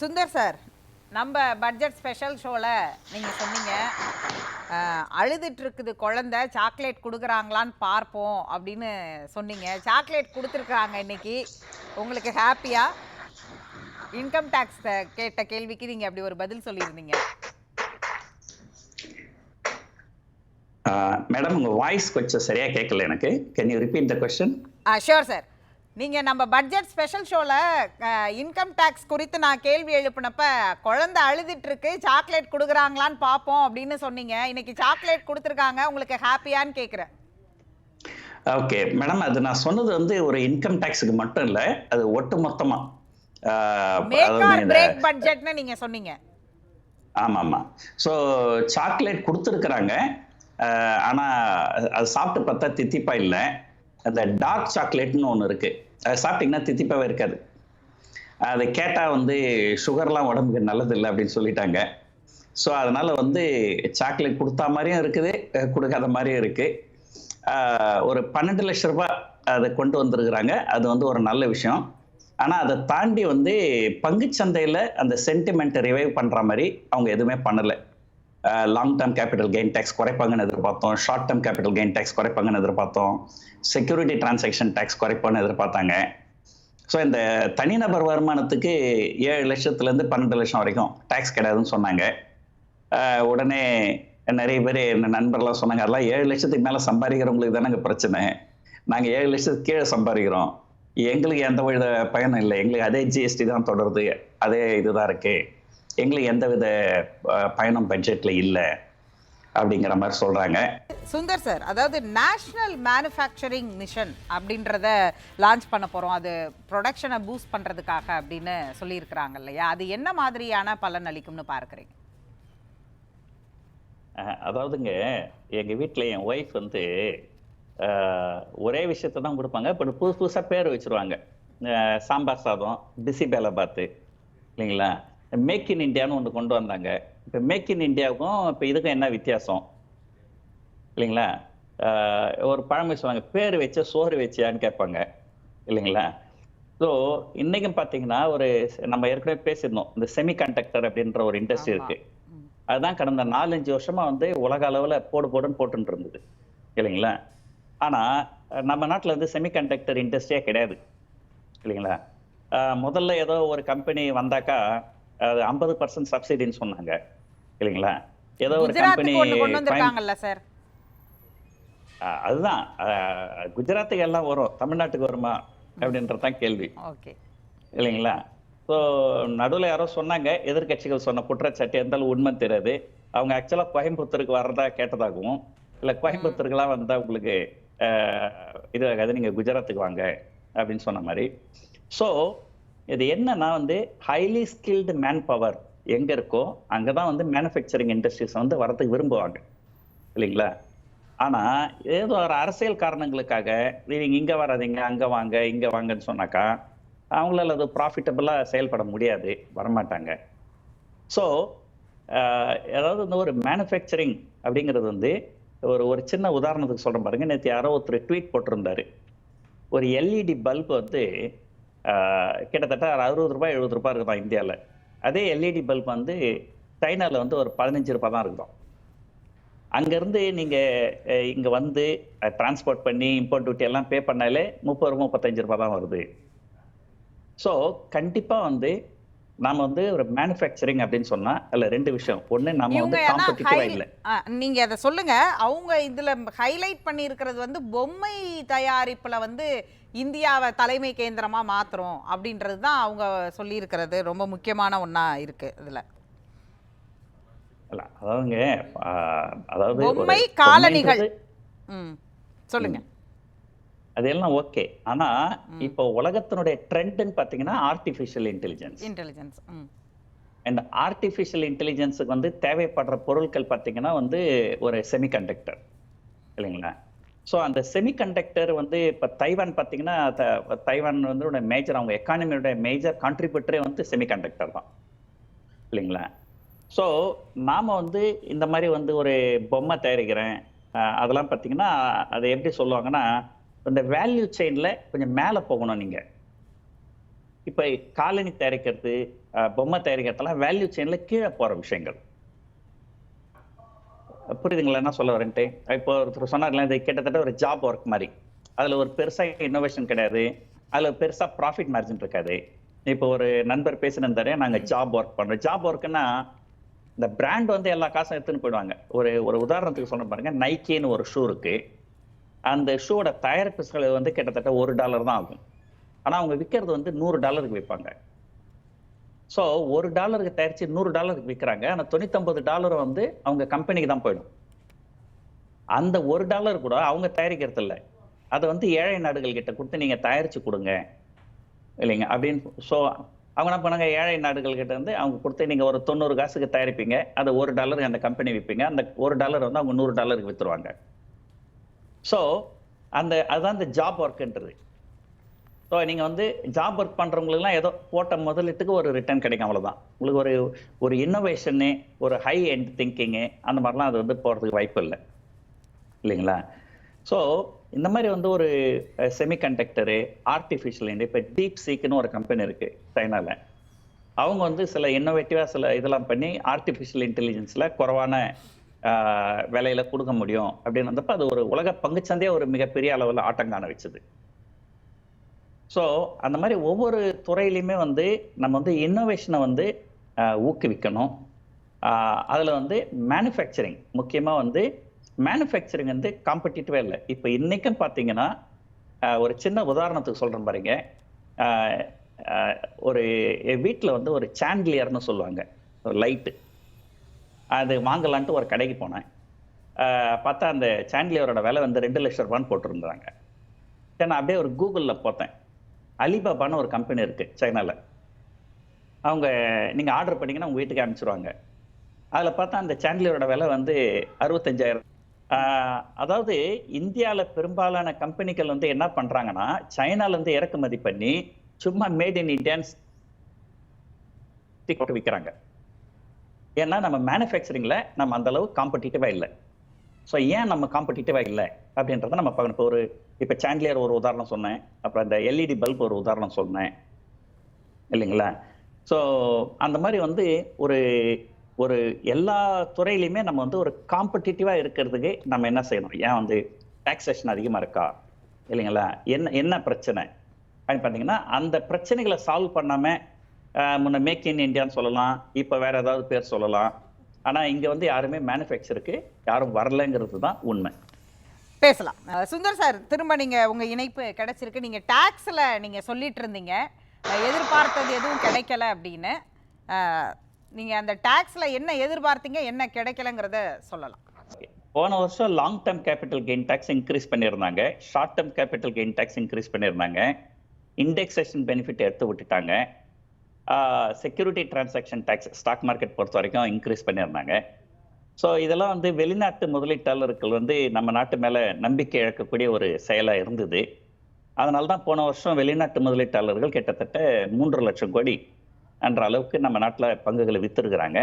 Sundar sir நம்ம budget special ஷோவில் நீங்கள் சொன்னீங்க அழுதுட்டு குழந்தை சாக்லேட் கொடுக்குறாங்களான்னு பார்ப்போம் அப்படின்னு சொன்னீங்க. சாக்லேட் கொடுத்துருக்குறாங்க இன்னைக்கு. உங்களுக்கு ஹாப்பியா இன்கம் டேக்ஸ் கேட்ட கேள்விக்கு நீங்கள் அப்படி ஒரு பதில் சொல்லியிருந்தீங்க. மேடம் உங்க வாய்ஸ் கொஞ்சம் சரியா கேட்கல எனக்கு. Can you repeat the question sure sir நீங்கள் நம்ம பட்ஜெட் ஸ்பெஷல் ஷோவில் இன்கம் டேக்ஸ் குறித்து நான் கேள்வி எழுப்பினப்ப குழந்தை அழுதுட்டு இருக்கு சாக்லேட் கொடுக்குறாங்களான்னு பார்ப்போம் அப்படின்னு சொன்னீங்க. இன்னைக்கு சாக்லேட் கொடுத்துருக்காங்க. உங்களுக்கு ஹாப்பியான்னு கேட்குறேன் ஓகே மேடம் அது நான் சொன்னது வந்து ஒரு இன்கம் டேக்ஸுக்கு மட்டும் இல்ல அது ஒட்டு மொத்தமா ஆஹ், மேக் அதாவது ஆர் இந்த- பிரேக் பட்ஜெட்னு நீங்க சொன்னீங்க. ஆமா ஆமா ஸோ சாக்லேட் கொடுத்துருக்குறாங்க ஆனா அது சாப்பிட்டு பார்த்தா தித்திப்பா இல்லை. அந்த டார்க் சாக்லேட்னு ஒன்று இருக்கு. அதை சாப்பிட்டீங்கன்னா தித்திப்பாகவே இருக்காது. அதை கேட்டால் வந்து சுகர்லாம் உடம்புக்கு நல்லது இல்லை அப்படின்னு சொல்லிட்டாங்க. ஸோ அதனால வந்து சாக்லேட் கொடுத்தா மாதிரியும் இருக்குது கொடுக்காத மாதிரியும் இருக்கு. ஒரு பன்னெண்டு லட்ச ரூபாய் அதை கொண்டு வந்திருக்கிறாங்க. அது வந்து ஒரு நல்ல விஷயம். ஆனால் அதை தாண்டி வந்து பங்குச்சந்தையில் அந்த சென்டிமெண்ட்டை ரிவைவ் பண்ணுற மாதிரி அவங்க எதுவுமே பண்ணலை. Long term capital gain tax குறைப்பாங்கன்னு எதிர்பார்த்தோம். Short term capital gain tax குறைப்பாங்கன்னு எதிர்பார்த்தோம். செக்யூரிட்டி டிரான்சாக்ஷன் டேக்ஸ் குறைப்பான்னு எதிர்பார்த்தாங்க. ஸோ இந்த தனிநபர் வருமானத்துக்கு ஏழு லட்சத்துலேருந்து பன்னெண்டு லட்சம் வரைக்கும் டேக்ஸ் கிடையாதுன்னு சொன்னாங்க. உடனே நிறைய பேர் என் நண்பர்லாம் சொன்னாங்க அதெல்லாம் ஏழு லட்சத்துக்கு மேலே சம்பாதிக்கிறவங்களுக்கு தானே பிரச்சனை. நாங்கள் ஏழு லட்சத்துக்கு கீழே சம்பாதிக்கிறோம். எங்களுக்கு எந்த வித பயனும் இல்லை. எங்களுக்கு அதே ஜிஎஸ்டி தான் தொடருது. அதே இதுதான் இருக்குது எங்களுக்கு எந்த வித ஆஹ், பயனும் பட்ஜெட்டில் இல்லை அப்படிங்கிற மாதிரி சொல்கிறாங்க சுந்தர் சார் அதாவது நேஷனல் மேனுஃபேக்சரிங் மிஷன் அப்படின்றத லான்ச் பண்ண போறோம். அது ப்ரொடக்ஷனை பூஸ்ட் பண்றதுக்காக அப்படின்னு சொல்லியிருக்கிறாங்க இல்லையா? அது என்ன மாதிரியான பலன் அளிக்கும்னு பார்க்குறீங்க? அதாவதுங்க எங்க வீட்ல என் ஒய்ஃப் வந்து ஒரே விஷயத்த தான் கொடுப்பாங்க. பட் புதுசு புதுசா பேர் வச்சிருவாங்க. சாம்பார் சாதம் பிசி பாத்து. இல்லைங்களா? மேக் இன் இந்தியான்னு ஒன்று கொண்டு வந்தாங்க. இப்போ மேக் இன் இந்தியாவுக்கும் இப்போ இதுக்கும் என்ன வித்தியாசம்? இல்லைங்களா? ஒரு பழமொழி சொல்லுவாங்க பேர் வச்ச சோறு வச்சியான்னு கேட்பாங்க. இல்லைங்களா? ஸோ இன்னைக்கும் பார்த்தீங்கன்னா ஒரு நம்ம ஏற்கனவே பேசியிருந்தோம் இந்த செமி கண்டக்டர் அப்படின்ற ஒரு இண்டஸ்ட்ரி. இருக்கு. அதுதான் கடந்த நாலஞ்சு வருஷமா வந்து உலக அளவுல போடு போடுன்னு போட்டுட்டு இருந்தது. இல்லைங்களா? ஆனா அஹ் நம்ம நாட்டுல வந்து செமிகண்டக்டர் இண்டஸ்ட்ரியே கிடையாது. இல்லைங்களா? முதல்ல ஏதோ ஒரு கம்பெனி வந்தாக்கா அது ஐம்பது பர்சன்ட் சப்சிடின்னு சொன்னாங்க. இல்லைங்களா? ஏதோ ஒரு கம்பெனி அதுதான். குஜராத்துக்கு எல்லாம் வரும். தமிழ்நாட்டுக்கு வருமா? அப்படின்றதுதான் கேள்வி. ஓகே. இல்லைங்களா? ஸோ நடுவில் யாரோ சொன்னாங்க எதிர்க்கட்சிகள் சொன்ன குற்றச்சாட்டு எந்த அளவு உண்மை தெரியாது. அவங்க ஆக்சுவலாக கோயம்புத்தூருக்கு வர்றதா கேட்டதாகவும் இல்லை கோயம்புத்தூருக்குலாம் வந்தா உங்களுக்கு இது ஆகாது நீங்கள் குஜராத்துக்கு வாங்க அப்படின்னு சொன்ன மாதிரி. ஸோ இது என்னன்னா வந்து ஹைலி ஸ்கில்டு மேன் பவர் எங்கே இருக்கோ அங்கே தான் வந்து மேனுஃபேக்சரிங் இண்டஸ்ட்ரீஸ் வந்து வரதுக்கு விரும்புவாங்க. இல்லைங்களா? ஆனா ஏதோ ஒரு அரசியல் காரணங்களுக்காக நீங்க இங்க வராதீங்க அங்க வாங்க இங்க வாங்கன்னு சொன்னாக்கா அவங்களால அது ப்ராஃபிட்டபிளா செயல்பட முடியாது வரமாட்டாங்க. ஸோ அதாவது இந்த ஒரு மேனுஃபேக்சரிங் அப்படிங்கிறது வந்து ஒரு ஒரு சின்ன உதாரணத்துக்கு சொல்கிறேன் பாருங்க. நேற்று யாரோ ஒருத்தர் ட்வீட் போட்டிருந்தாரு. ஒரு எல்இடி பல்ப் வந்து கிட்டத்தட்ட அறுபது ரூபாய் எழுபது ரூபாய் இருக்குதான் இந்தியாவில் அதே எல்இடி பல்ப் வந்து சைனாவில் வந்து ஒரு பதினஞ்சு ரூபாய் தான் இருக்கும். அங்கேருந்து நீங்கள் இங்கே வந்து டிரான்ஸ்போர்ட் பண்ணி இம்போர்ட் டியூட்டி எல்லாம் பே பண்ணாலே முப்பது ரூபா முப்பத்தஞ்சு ரூபாய் தான் வருது. ஸோ கண்டிப்பாக வந்து நாம வந்து ஒரு மேனுஃபேக்சரிங் அப்படின்னு சொன்னா அதுல ரெண்டு விஷயம். ஒண்ணு நம்ம வந்து காம்படிட்டிவா இல்லை. நீங்க அதை சொல்லுங்க. அவங்க இதுல ஹைலைட் பண்ணியிருக்கிறது வந்து பொம்மை தயாரிப்புல வந்து இந்தியாவை தலைமை கேந்திரமா மாத்துறோம் அப்படின்றது தான் அவங்க சொல்லியிருக்கிறது. ரொம்ப முக்கியமான ஒண்ணா இருக்கு இதுல. இல்ல அதாவதுங்க அதாவது பொம்மை காலணிகள். ம் சொல்லுங்க. அதெல்லாம் ஓகே. ஆனா இப்போ உலகத்தினுடைய ட்ரெண்ட்னு பாத்தீங்கன்னா ஆர்டிஃபிஷியல் இன்டெலிஜென்ஸ் இன்டெலிஜென்ஸ் இந்த ஆர்டிஃபிஷியல் இன்டெலிஜென்ஸுக்கு வந்து தேவைப்படுற பொருட்கள் பார்த்தீங்கன்னா வந்து ஒரு செமிகண்டக்டர் இல்லைங்களா? ஸோ அந்த செமிகண்டக்டர் வந்து இப்போ தைவான் பார்த்தீங்கன்னா தைவான் வந்து மேஜர் அவங்க எக்கானமியோட மேஜர் கான்ட்ரிபியூட்டரே வந்து செமிகண்டக்டர் தான். இல்லைங்களா? ஸோ நாம வந்து இந்த மாதிரி வந்து ஒரு பொம்மை தயாரிக்கிறேன். அதெல்லாம் பார்த்தீங்கன்னா அதை எப்படி சொல்லுவாங்கன்னா இந்த வேல்யூ செயினில் கொஞ்சம் மேலே போகணும் நீங்கள் இப்போ காலனி தயாரிக்கிறது பொம்மை தயாரிக்கிறதெல்லாம் வேல்யூ செயின்ல கீழே போற விஷயங்கள். புரியுதுங்களா? என்ன சொல்ல வரேன்ட்டு. இப்போ ஒருத்தர் சொன்னார்ல இது கிட்டத்தட்ட ஒரு ஜாப் ஒர்க் மாதிரி. அதுல ஒரு பெருசா இன்னோவேஷன் கிடையாது. அதுல பெருசா ப்ராஃபிட் மார்ஜின் இருக்காது. இப்போ ஒரு நண்பர் பேசினிருந்தாரு நாங்க ஜாப் ஒர்க் பண்றோம். ஜாப் ஒர்க்னா இந்த பிராண்ட் வந்து எல்லா காசும் எடுத்துன்னு போயிடுவாங்க. ஒரு ஒரு உதாரணத்துக்கு சொன்ன பாருங்க. நைக்கின்னு ஒரு ஷூ இருக்கு. அந்த ஷூவோட தயாரிப்பு செலவு வந்து கிட்டத்தட்ட ஒரு டாலர் தான் ஆகும். ஆனால் அவங்க விற்கிறது வந்து நூறு டாலருக்கு விற்பாங்க. ஸோ ஒரு டாலருக்கு தயாரித்து நூறு டாலருக்கு விற்கிறாங்க ஆனால் தொண்ணூத்தொன்பது டாலர் வந்து அவங்க கம்பெனிக்கு தான் போயிடும். அந்த ஒரு டாலர் கூட அவங்க தயாரிக்கிறது இல்லை. அதை வந்து ஏழை நாடுகள் கிட்ட கொடுத்து நீங்கள் தயாரித்து கொடுங்க. இல்லைங்க அப்படின்னு ஸோ அவங்க என்ன பண்ணாங்க? ஏழை நாடுகள் கிட்ட வந்து அவங்க கொடுத்து நீங்க ஒரு தொண்ணூறு காசுக்கு தயாரிப்பீங்க. அதை ஒரு டாலருக்கு அந்த கம்பெனி விற்பீங்க அந்த ஒரு டாலர் வந்து அவங்க நூறு டாலருக்கு வித்துருவாங்க. ஸோ அந்த அதுதான் இந்த ஜாப் ஒர்க்குன்றது ஸோ நீங்கள் வந்து ஜாப் ஒர்க் பண்ணுறவங்களுக்குலாம் ஏதோ போட்ட முதலீட்டுக்கு ஒரு ரிட்டர்ன் கிடைக்கும் அவ்வளோதான் உங்களுக்கு ஒரு ஒரு இன்னோவேஷனு ஒரு ஹை எண்ட் திங்கிங்கு அந்த மாதிரிலாம் அது வந்து போகிறதுக்கு வாய்ப்பு இல்லை. இல்லைங்களா? ஸோ இந்த மாதிரி வந்து ஒரு செமிகண்டக்டரு ஆர்டிஃபிஷியல் இண்ட் இப்போ டீப் சீக்குன்னு ஒரு கம்பெனி இருக்குது சைனால. அவங்க வந்து சில இன்னோவேட்டிவாக சில இதெல்லாம் பண்ணி ஆர்டிஃபிஷியல் இன்டெலிஜென்ஸில் குறைவான விலையில கொடுக்க முடியும் அப்படின்னு வந்தப்ப அது ஒரு உலக பங்குச்சந்தையே ஒரு மிகப்பெரிய அளவில் ஆட்டங்கான காண வச்சது ஸோ அந்த மாதிரி ஒவ்வொரு துறையிலையுமே வந்து நம்ம வந்து இன்னோவேஷனை வந்து ஊக்குவிக்கணும். அதில் வந்து மேனுஃபேக்சரிங் முக்கியமாக வந்து மேனுஃபேக்சரிங் வந்து காம்படிட்டிவே இல்லை. இப்போ இன்றைக்கும் பார்த்தீங்கன்னா ஒரு சின்ன உதாரணத்துக்கு சொல்கிறேன் பாருங்க. ஒரு வீட்டில் வந்து ஒரு சாண்ட்லியர்னு சொல்லுவாங்க. ஒரு லைட்டு அது வாங்கலான்ட்டு ஒரு கடைக்கு போனேன். பார்த்தா அந்த சாண்ட்லியரோட விலை வந்து ரெண்டு லட்சம் ரூபான்னு போட்டிருந்தாங்க. நான் அப்படியே ஒரு கூகுளில் பார்த்தேன் அலிபாபான்னு ஒரு கம்பெனி இருக்குது சைனாவில் அவங்க நீங்கள் ஆர்டர் பண்ணீங்கன்னா உங்கள் வீட்டுக்கு அனுப்பிச்சிருவாங்க. அதில் பார்த்தா அந்த சாண்ட்லியரோட விலை வந்து அறுபத்தஞ்சாயிரம். அதாவது இந்தியாவில் பெரும்பாலான கம்பெனிகள் வந்து என்ன பண்ணுறாங்கன்னா சைனாலேருந்து இறக்குமதி பண்ணி சும்மா மேட் இன் இந்தியன்ஸ் போட்டு விற்கிறாங்க ஏன்னா நம்ம மேனுஃபேக்சரிங்கில் நம்ம அந்த அளவு இல்லை. ஸோ ஏன் நம்ம காம்படிட்டிவாக இல்லை? அப்படின்றத நம்ம பார்க்கணும். இப்போ ஒரு இப்போ சாண்ட்லியர் ஒரு உதாரணம் சொன்னேன். அப்புறம் இந்த எல்இடி பல்ப் ஒரு உதாரணம் சொன்னேன். இல்லைங்களா? ஸோ அந்த மாதிரி வந்து ஒரு ஒரு எல்லா துறையிலையுமே நம்ம வந்து ஒரு காம்படிட்டிவாக இருக்கிறதுக்கு நம்ம என்ன செய்யணும்? ஏன் வந்து டாக்ஸேஷன் அதிகமாக இருக்கா? இல்லைங்களா? என்ன என்ன பிரச்சனை? அப்படின்னு பார்த்தீங்கன்னா அந்த பிரச்சனைகளை சால்வ் பண்ணாமல் முன்ன மேக் இன் இந்தியான்னு சொல்லலாம். இப்போ வேற ஏதாவது பேர் சொல்லலாம். ஆனா இங்க வந்து யாருமே மேனுஃபேக்சருக்கு யாரும் வரலைங்கிறது தான் உண்மை. பேசலாம். சுந்தர் சார் திரும்ப நீங்க உங்க இணைப்பு கிடைச்சிருக்கு. நீங்க டாக்ஸ்ல நீங்க சொல்லிட்டு இருந்தீங்க எதிர்பார்த்தது எதுவும் கிடைக்கல அப்படின்னு. அஹ் நீங்க அந்த டாக்ஸ்ல என்ன எதிர்பார்த்தீங்க என்ன கிடைக்கலங்கிறத சொல்லலாம். போன வருஷம் long term capital gain tax increase பண்ணியிருந்தாங்க. Short term capital gain tax increase பண்ணியிருந்தாங்க. இண்டெக்ஸேஷன் பெனிஃபிட் எடுத்து விட்டுட்டாங்க. Security transaction tax stock market பொறுத்த வரைக்கும் இன்க்ரீஸ் பண்ணியிருந்தாங்க. ஸோ இதெல்லாம் வந்து வெளிநாட்டு முதலீட்டாளர்கள் வந்து நம்ம நாட்டு மேலே நம்பிக்கை இழக்கக்கூடிய ஒரு செயலாக இருந்தது. அதனால தான் போன வருஷம் வெளிநாட்டு முதலீட்டாளர்கள் கிட்டத்தட்ட மூன்று லட்சம் கோடி என்ற அளவுக்கு நம்ம நாட்டில் பங்குகளை விற்றுருக்குறாங்க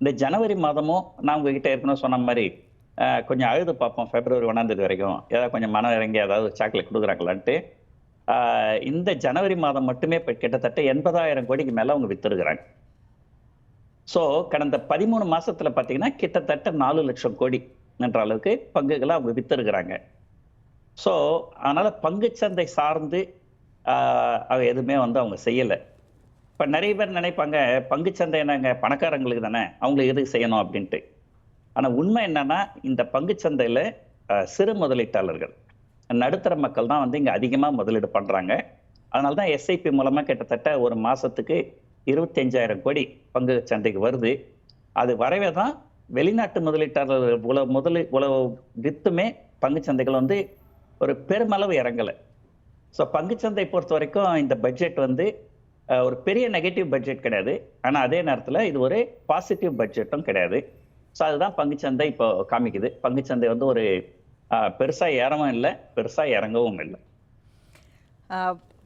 இந்த ஜனவரி மாதமும் நான் உங்ககிட்ட ஏற்கனவே சொன்ன மாதிரி கொஞ்சம் அழுது பார்ப்போம். பிப்ரவரி ஒன்றாந்தேதி வரைக்கும் ஏதாவது கொஞ்சம் மனம் இறங்கி ஏதாவது சாக்லேட் கொடுக்குறாங்களான்ட்டு. இந்த ஜனவரி மாதம் மட்டுமே இப்போ கிட்டத்தட்ட எண்பதாயிரம் கோடிக்கு மேலே அவங்க வித்துருக்குறாங்க. ஸோ கடந்த பதிமூணு மாசத்துல பார்த்தீங்கன்னா கிட்டத்தட்ட நாலு லட்சம் கோடி என்ற அளவுக்கு பங்குகளை அவங்க வித்துருக்குறாங்க. ஸோ அதனால பங்குச்சந்தை சார்ந்து அவ எதுவுமே வந்து அவங்க செய்யலை. இப்போ நிறைய பேர் நினைப்பாங்க பங்குச்சந்தை என்னங்க பணக்காரங்களுக்கு தானே அவங்களுக்கு எதுக்கு செய்யணும் அப்படின்ட்டு. ஆனா உண்மை என்னன்னா இந்த பங்குச்சந்தையில ஆஹ், சிறு முதலீட்டாளர்கள் நடுத்தர மக்கள் தான் வந்து இங்கே அதிகமாக முதலீடு பண்ணுறாங்க அதனால தான் எஸ்ஐபி மூலமாக கிட்டத்தட்ட ஒரு மாதத்துக்கு இருபத்தஞ்சாயிரம் கோடி பங்கு சந்தைக்கு வருது. அது வரவே தான் வெளிநாட்டு முதலீட்டாளர்கள் உலக முதலீ உலக வித்துமே பங்கு சந்தைகள் வந்து ஒரு பெருமளவு இறங்கலை. ஸோ பங்குச்சந்தை பொறுத்த வரைக்கும் இந்த பட்ஜெட் வந்து ஒரு பெரிய நெகட்டிவ் பட்ஜெட் கிடையாது. ஆனால் அதே நேரத்தில் இது ஒரு பாசிட்டிவ் பட்ஜெட்டும் கிடையாது. ஸோ அதுதான் பங்குச்சந்தை இப்போ காமிக்குது. பங்குச்சந்தை வந்து ஒரு அஹ், பெருசா ஏறவும் இல்லை பெருசா இறங்கவும் இல்லை.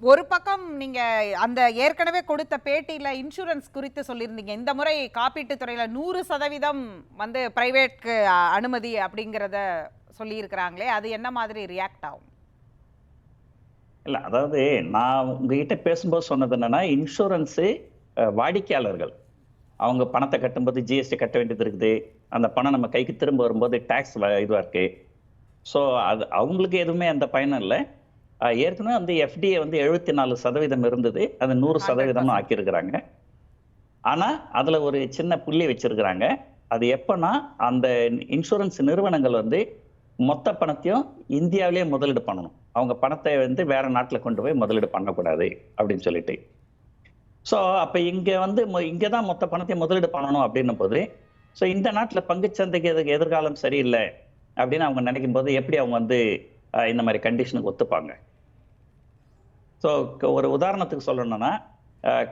ஒரு பக்கம் நீங்க அந்த ஏற்கனவே கொடுத்த பேட்டியில இன்சூரன்ஸ் குறித்து சொல்லியிருந்தீங்க. இந்த முறை காப்பீட்டுத் துறையில நூறு சதவீதம் வந்து பிரைவேட்க்கு அனுமதி அப்படிங்கிறத சொல்லியிருக்கிறாங்களே அது என்ன மாதிரி ரியாக்ட் ஆகும்? இல்ல அதாவது நான் உங்ககிட்ட பேசும்போது சொன்னது என்னன்னா இன்சூரன்ஸு வாடிக்கையாளர்கள். அவங்க பணத்தை கட்டும்போது ஜிஎஸ்டி கட்ட வேண்டியது இருக்குது. அந்த பணம் நம்ம கைக்கு திரும்ப வரும்போது டேக்ஸ் இதுவாக இருக்கு. ஸோ அது அவங்களுக்கு எதுவுமே அந்த பயனும் இல்லை. ஏற்கனவே வந்து எஃப்டிஏ வந்து எழுபத்தி நாலு சதவீதம் இருந்தது. அது நூறு சதவீதம் ஆக்கியிருக்கிறாங்க. ஆனா அதுல ஒரு சின்ன புள்ளி வச்சிருக்கிறாங்க. அது எப்பன்னா அந்த இன்சூரன்ஸ் நிறுவனங்கள் வந்து மொத்த பணத்தையும் இந்தியாவிலேயே முதலீடு பண்ணணும். அவங்க பணத்தை வந்து வேற நாட்டுல கொண்டு போய் முதலீடு பண்ணக்கூடாது அப்படின்னு சொல்லிட்டு. ஸோ அப்ப இங்க வந்து இங்க தான் மொத்த பணத்தையும் முதலீடு பண்ணணும் அப்படின்னும் போது ஸோ இந்த நாட்டுல பங்குச்சந்தைக்கு எதுக்கு எதிர்காலம் சரியில்லை? அப்படின்னு அவங்க நினைக்கும் போது எப்படி அவங்க வந்து இந்த மாதிரி கண்டிஷனுக்கு ஒத்துப்பாங்க? ஸோ ஒரு உதாரணத்துக்கு சொல்லணும்னா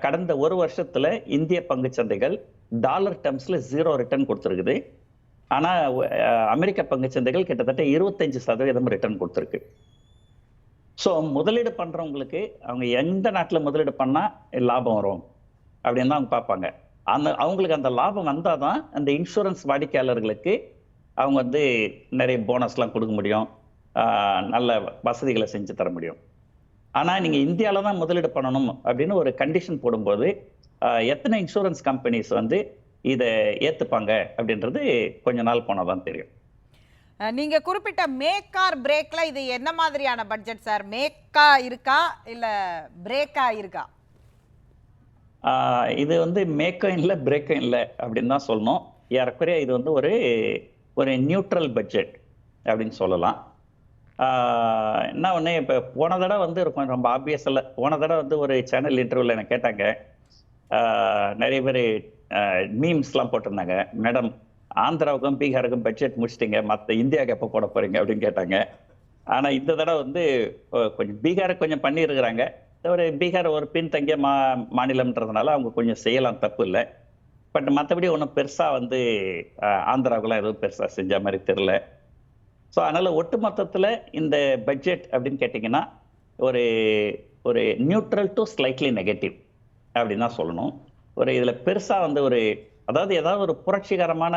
கடந்த ஒரு வருஷத்தில் இந்திய பங்குச்சந்தைகள் டாலர் டேர்ம்ஸில் ஜீரோ ரிட்டர்ன் கொடுத்துருக்குது. ஆனால் அமெரிக்க பங்குச்சந்தைகள் கிட்டத்தட்ட இருபத்தஞ்சு சதவீதம் ரிட்டர்ன் கொடுத்துருக்கு. ஸோ முதலீடு பண்ணுறவங்களுக்கு அவங்க எந்த நாட்டில் முதலீடு பண்ணால் லாபம் வரும்? அப்படின்னு தான் அவங்க பார்ப்பாங்க. அந்த அவங்களுக்கு அந்த லாபம் வந்தால் தான் அந்த இன்சூரன்ஸ் வாடிக்கையாளர்களுக்கு அவங்க வந்து நிறைய போனஸ்லாம் கொடுக்க முடியும். நல்ல வசதிகளை செஞ்சு தர முடியும். ஆனா நீங்க இந்தியால தான் முதலீடு பண்ணணும் அப்படின்னு ஒரு கண்டிஷன் போடும்போது எத்தனை இன்சூரன்ஸ் கம்பெனிஸ் வந்து இதை ஏத்துப்பாங்க அப்படின்றது கொஞ்ச நாள் போனாதான் தெரியும். அஹ், நீங்க குறிப்பிட்ட மேக்கார் பிரேக்ல இது என்ன மாதிரியான பட்ஜெட் சார் மேக்கா இருக்கா? இல்ல பிரேக்கா இருக்கா? இது வந்து மேக்கம் இல்லை பிரேக்கம் இல்லை அப்படின்னு தான் சொல்லணும். ஏறக்குறைய இது வந்து ஒரு ஒரு நியூட்ரல் பட்ஜெட் அப்படின்னு சொல்லலாம். என்ன ஒன்று இப்போ போன தடவை வந்து இருக்கும் ரொம்ப ஆப்வியஸ் இல்லை. போன தடவை வந்து ஒரு சேனல் இன்டர்வியூவில் என்ன கேட்டாங்க நிறைய பேர் மீம்ஸ்லாம் போட்டிருந்தாங்க. மேடம் ஆந்திராவுக்கும் பீகாருக்கும் பட்ஜெட் முடிச்சிட்டிங்க மற்ற இந்தியாவுக்கு எப்போ போட போகிறீங்க அப்படின்னு கேட்டாங்க. ஆனால் இந்த தடவை வந்து கொஞ்சம் பீகாருக்கு கொஞ்சம் பண்ணியிருக்கிறாங்க ஒரு பீகார் ஒரு பின்தங்கிய மா மாநிலம்ன்றதுனால அவங்க கொஞ்சம் செய்யலாம் தப்பு இல்லை. பட் மற்றபடி ஒன்றும் பெருசாக வந்து ஆந்திராவுக்குலாம் எதுவும் பெருசாக செஞ்ச மாதிரி தெரில ஸோ அதனால் ஒட்டு மொத்தத்தில் இந்த பட்ஜெட் அப்படின்னு கேட்டிங்கன்னா ஒரு ஒரு நியூட்ரல் டு ஸ்லைட்லி நெகட்டிவ் அப்படின்னு தான் சொல்லணும். ஒரு இதில் பெருசாக வந்து ஒரு அதாவது ஏதாவது ஒரு புரட்சிகரமான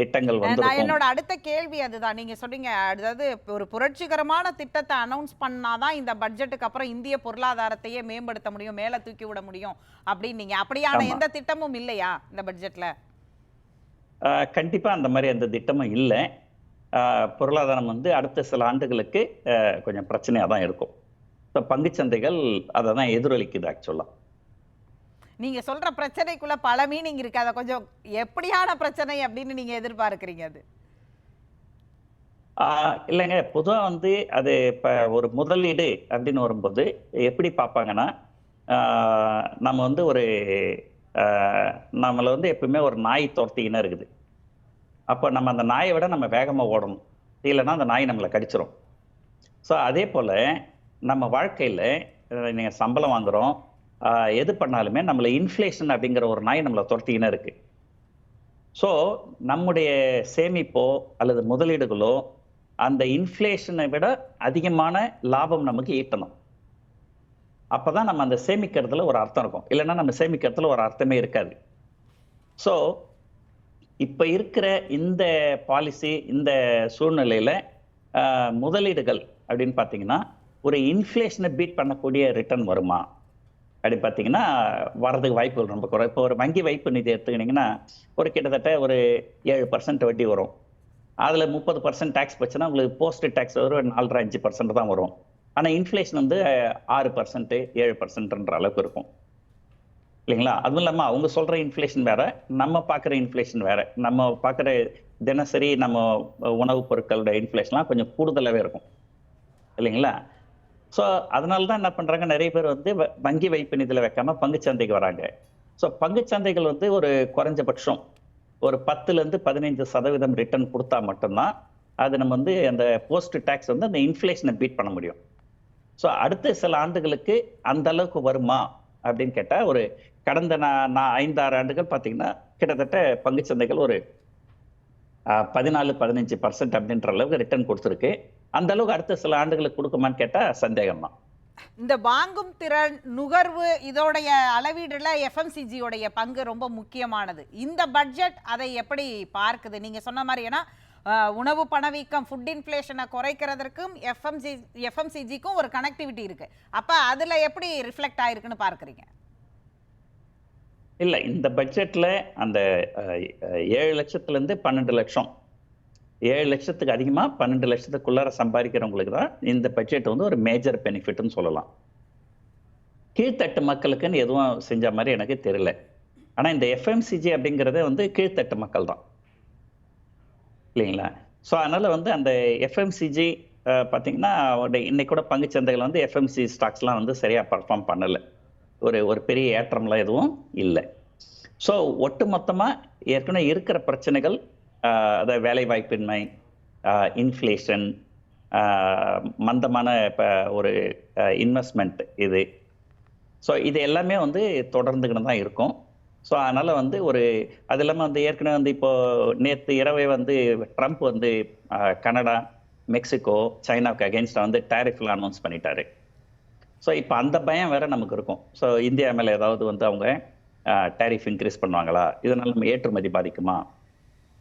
திட்டங்கள் வந்திருக்கும். என்னோட அடுத்த கேள்வி அதுதான். நீங்க சொன்னீங்க அதாவது ஒரு புரட்சிகரமான திட்டத்தை அனௌன்ஸ் பண்ணாதான் இந்த பட்ஜெட்டுக்கு அப்புறம் இந்திய பொருளாதாரத்தையே மேம்படுத்த முடியும் மேல தூக்கி விட முடியும் அப்படின்னு நீங்க. அப்படியான. எந்த திட்டமும் இல்லையா இந்த பட்ஜெட்ல கண்டிப்பா அந்த மாதிரி எந்த திட்டமும் இல்லை. பொருளாதாரம் வந்து அடுத்த சில ஆண்டுகளுக்கு கொஞ்சம் பிரச்சனையா தான் இருக்கும். ஸோ பங்குச்சந்தைகள் அதை தான் எதிரொலிக்குது ஆக்சுவலா நீங்க சொல்ற பிரச்சனைக்குள்ள பல மீனிங் இருக்குது அதை கொஞ்சம் எப்படியான பிரச்சனை அப்படின்னு நீங்க எதிர்பார்க்குறீங்க அது? ஆஹ் இல்லைங்க. பொதுவாக வந்து அது இப்போ ஒரு முதலீடு அப்படின்னு வரும்போது எப்படி பார்ப்பாங்கன்னா நம்ம வந்து ஒரு நம்மளை வந்து எப்பவுமே ஒரு நாய் துரத்திக்கினே இருக்குது. அப்போ நம்ம அந்த நாயை விட நம்ம வேகமாக ஓடணும். இல்லைன்னா அந்த நாய் நம்மளை கடிச்சிரும். ஸோ அதே போல நம்ம வாழ்க்கையில நீங்கள் சம்பளம் வாங்குறோம் எது பண்ணாலுமே நம்மளை இன்ஃப்ளேஷன் அப்படிங்கிற ஒரு நாய் நம்மளை துரத்திக்கினே இருக்கு. ஸோ நம்முடைய சேமிப்போ அல்லது முதலீடுகளோ அந்த இன்ஃப்ளேஷனை விட அதிகமான லாபம் நமக்கு ஈட்டணும். அப்பதான் நம்ம அந்த சேமிக்கிறதுல ஒரு அர்த்தம் இருக்கும். இல்லைன்னா நம்ம சேமிக்கிறதுல ஒரு அர்த்தமே இருக்காது. ஸோ இப்போ இருக்கிற இந்த பாலிசி இந்த சூழ்நிலையில் முதலீடுகள் அப்படின்னு பார்த்தீங்கன்னா ஒரு இன்ஃப்ளேஷனை பீட் பண்ணக்கூடிய ரிட்டர்ன் வருமா? அப்படி பார்த்தீங்கன்னா வரதுக்கு வாய்ப்புகள் ரொம்ப குறை இப்போ ஒரு வங்கி வைப்பு நிதி எடுத்துக்கிட்டிங்கன்னா ஒரு கிட்டத்தட்ட ஒரு ஏழு பர்சன்ட் வட்டி வரும். அதில் முப்பது பர்சன்ட் டேக்ஸ் போச்சுன்னா உங்களுக்கு போஸ்ட் டேக்ஸ் ஒரு நாலரை அஞ்சு பர்சன்ட் தான் வரும். ஆனால் இன்ஃப்ளேஷன் வந்து ஆறு பர்சன்ட் ஏழு பர்சன்ட்ன்ற அளவுக்கு இருக்கும். இல்லைங்களா? அதுவும் இல்லாமல் அவங்க சொல்கிற இன்ஃப்ளேஷன் வேற நம்ம பார்க்குற இன்ஃப்ளேஷன் வேற. நம்ம பார்க்குற தினசரி நம்ம உணவுப் பொருட்களோட இன்ஃப்ளேஷன்லாம் கொஞ்சம் கூடுதலாகவே இருக்கும். இல்லைங்களா? ஸோ அதனால தான் என்ன பண்றாங்க? நிறைய பேர் வந்து வ- வங்கி வைப்பு நிதியில் வைக்காம பங்குச்சந்தைக்கு வராங்க. ஸோ பங்குச்சந்தைகள் வந்து ஒரு குறைஞ்சபட்சம் ஒரு பத்துலேருந்து பதினைஞ்சு சதவீதம் ரிட்டர்ன் கொடுத்தா மட்டும்தான் அது நம்ம வந்து அந்த போஸ்ட் டேக்ஸ் வந்து அந்த இன்ஃப்ளேஷனை பீட் பண்ண முடியும். ஸோ அடுத்த சில ஆண்டுகளுக்கு அந்த அளவுக்கு வருமா அப்படின்னு கேட்டால் ஒரு கடந்த நான் நான் ஐந்தாறு ஆண்டுகள் பார்த்தீங்கன்னா கிட்டத்தட்ட பங்குச்சந்தைகள் ஒரு பதினாலு பதினஞ்சு பர்சன்ட் அப்படின்ற அளவுக்கு ரிட்டர்ன் கொடுத்துருக்கு. அந்த அளவுக்கு அடுத்த சில ஆண்டுகளுக்கு கொடுக்குமான்னு கேட்டா சந்தேகம் தான் இந்த வாங்கும் திறன் நுகர்வு இதோடைய அளவீடுல உடைய பங்கு ரொம்ப முக்கியமானது. இந்த பட்ஜெட் அதை எப்படி பார்க்குது? நீங்க சொன்ன மாதிரி ஏன்னா உணவு பணவீக்கம் ஃபுட் இன்ஃப்ளேஷனை குறைக்கிறதற்கும் எஃப்எம்சி எஃப்எம்சிஜிக்கும் ஒரு கனெக்டிவிட்டி இருக்கு. அப்ப அதுல எப்படி ரிஃப்ளெக்ட் ஆயிருக்குன்னு பார்க்கறீங்க? இல்ல இந்த பட்ஜெட்ல அந்த ஏழு லட்சத்துல இருந்து பன்னெண்டு லட்சம் ஏழு லட்சத்துக்கு அதிகமாக பன்னெண்டு லட்சத்துக்குள்ளார சம்பாதிக்கிறவங்களுக்கு தான் இந்த பட்ஜெட் வந்து ஒரு மேஜர் பெனிஃபிட்னு சொல்லலாம். கீழ்த்தட்டு மக்களுக்குன்னு எதுவும் செஞ்ச மாதிரி எனக்கு தெரியல. ஆனால் இந்த எஃப்எம்சிஜி அப்படிங்கிறத வந்து கீழ்த்தட்டு மக்கள் தான். இல்லைங்களா? ஸோ அதனால் வந்து அந்த எஃப்எம்சிஜி பார்த்தீங்கன்னா அவருடைய இன்னைக்கு கூட பங்குச்சந்தைகள் வந்து எஃப்எம்சி ஸ்டாக்ஸ்லாம் வந்து சரியாக பர்ஃபார்ம் பண்ணலை. ஒரு ஒரு பெரிய ஏற்றம்லாம் எதுவும் இல்லை. ஸோ ஒட்டு மொத்தமாக ஏற்கனவே இருக்கிற பிரச்சனைகள் அதாவது வேலை வாய்ப்பின்மை இன்ஃப்ளேஷன் மந்தமான இப்போ ஒரு இன்வெஸ்ட்மெண்ட் இது. ஸோ இது எல்லாமே வந்து தொடர்ந்துக்கிட்டு தான் இருக்கும். ஸோ அதனால் வந்து ஒரு அது இல்லாமல் வந்து ஏற்கனவே வந்து இப்போது நேற்று இரவே வந்து ட்ரம்ப் வந்து கனடா மெக்சிகோ சைனாவுக்கு அகேன்ஸ்டாக வந்து டேரிஃப்லாம் அனௌன்ஸ் பண்ணிட்டாரு. ஸோ இப்போ அந்த பயம் வேற நமக்கு இருக்கும். ஸோ இந்தியா மேலே ஏதாவது வந்து அவங்க டேரிஃப் இன்க்ரீஸ் பண்ணுவாங்களா? இதனால் நம்ம ஏற்றுமதி பாதிக்குமா?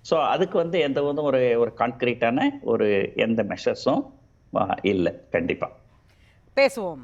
ஸோ அதுக்கு வந்து எந்த வந்து ஒரு ஒரு கான்கிரீட்டான ஒரு எந்த மெஷர்ஸும் இல்லை. கண்டிப்பாக பேசுவோம்.